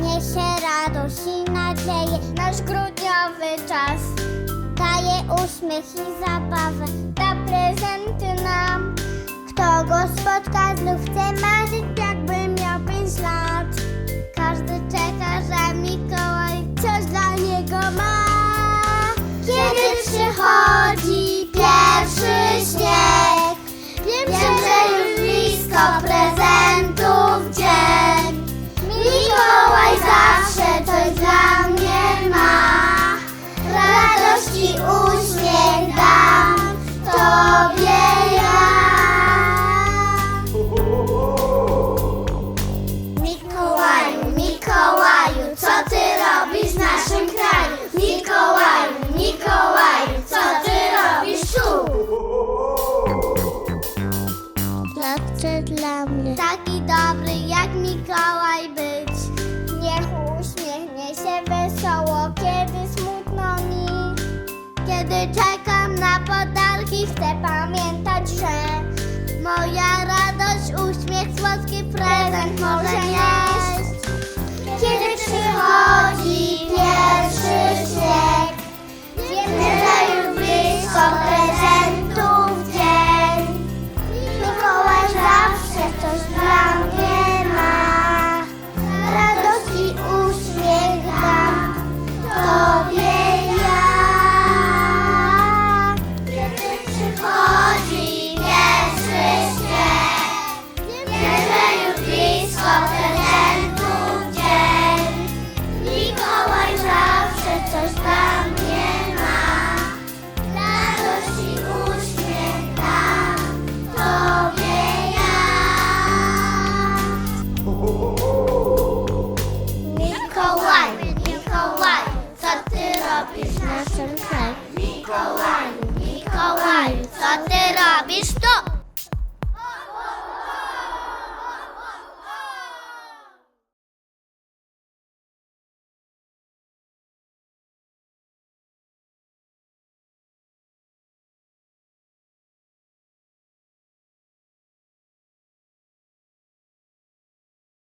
Niesie radość i nadzieję nasz grudniowy czas. Daje uśmiech i zabawę, da prezenty nam. Kto go spotka, znów chce marzyć, Radość i uśmiech dam Tobie ja. Mikołaju, Mikołaju, co ty robisz w naszym kraju? Mikołaju, Mikołaju, co ty robisz tu? Zawsze dla mnie taki dobry jak Mikołaj być. Niech podarki, chcę pamiętać, że moja radość, uśmiech, słodki prezent w naszym kraju? Mikołaj,